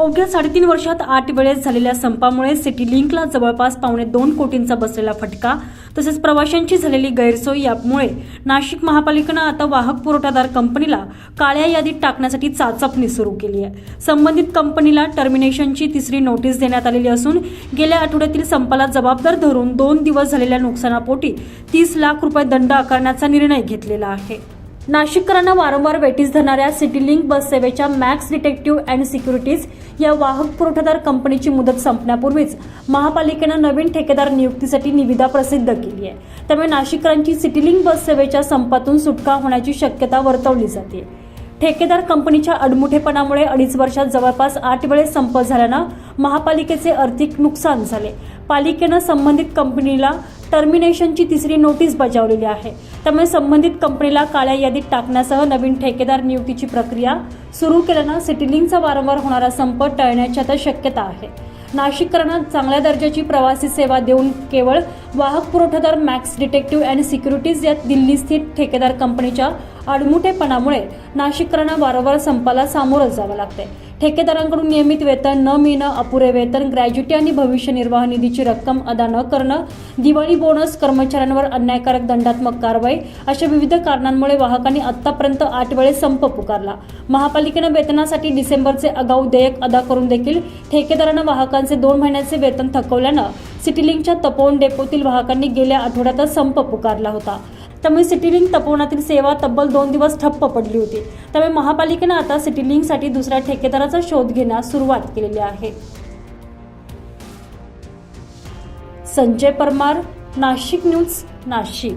अवघ्या साडेतीन वर्षात आठ वेळेस झालेल्या संपामुळे सिटी लिंकला जवळपास पावणे दोन कोटींचा बसलेला फटका तसेच प्रवाशांची झालेली गैरसोय यामुळे नाशिक महापालिकेनं आता वाहक पुरवठादार कंपनीला काळ्या यादीत टाकण्यासाठी चाचपणी सुरू केली आहे. संबंधित कंपनीला टर्मिनेशनची तिसरी नोटीस देण्यात आलेली असून गेल्या आठवड्यातील संपाला जबाबदार धरून दोन दिवस झालेल्या नुकसानापोटी तीस लाख रुपये दंड आकारण्याचा निर्णय घेतलेला आहे. नाशिककरांना वारंवार वेटीस धरणाऱ्या सिटी लिंक बस सेवेच्या मॅक्स डिटेक्टिव्ह अँड सिक्युरिटीज या वाहक पुरवठादार कंपनीची मुदत संपण्यापूर्वीच महापालिकेनं नवीन ठेकेदार नियुक्तीसाठी निविदा प्रसिद्ध केली आहे. त्यामुळे नाशिककरांची सिटी लिंक बस सेवेच्या संपातून सुटका होण्याची शक्यता वर्तवली जाते. ठेकेदार कंपनीच्या अडमुठेपणामुळे अडीच वर्षात जवळपास आठ वेळेस संप झाल्यानं महापालिकेचे आर्थिक नुकसान झाले. पालिकेनं संबंधित कंपनीला टर्मिनेशनची तिसरी नोटीस बजावलेली आहे. त्यामुळे संबंधित कंपनीला काळ्या यादीत टाकण्यासह नवीन ठेकेदार नियुक्तीची प्रक्रिया सुरू केल्यानं सिटीलिंगचा वारंवार होणारा संप टळण्याची आता शक्यता आहे. नाशिककरांना चांगल्या दर्जाची प्रवासी सेवा देऊन केवळ वाहक पुरवठादार मॅक्स डिटेक्टिव्ह अँड सिक्युरिटीज या दिल्ली स्थित ठेकेदार कंपनीच्या आडमुठेपणामुळे नाशिककरांना वारंवार संपाला सामोरं जावं लागते ठेकेदारांकडून नियमित वेतन न मिळणं अपुरे वेतन ग्रॅज्युटी आणि भविष्य निर्वाह निधीची रक्कम अदा न करणं दिवाळी बोनस कर्मचाऱ्यांवर अन्यायकारक दंडात्मक कारवाई अशा विविध कारणांमुळे वाहकांनी आतापर्यंत आठ वेळेस संप पुकारला. महापालिकेनं वेतनासाठी डिसेंबरचे आगाऊ देयक अदा करून देखील ठेकेदारानं वाहकांचे दोन महिन्याचे वेतन थकवल्यानं सिटीलिंकच्या तपोवन डेपोतील वाहकांनी गेल्या आठवड्यातच संप पुकारला होता. त्यामुळे सिटीलिंक तपोवनातील सेवा तब्बल दोन दिवस ठप्प पडली होती. त्यामुळे महापालिकेनं आता सिटीलिंकसाठी दुसऱ्या ठेकेदाराचा शोध घेण्यास सुरुवात केलेली आहे. संजय परमार नाशिक न्यूज नाशिक.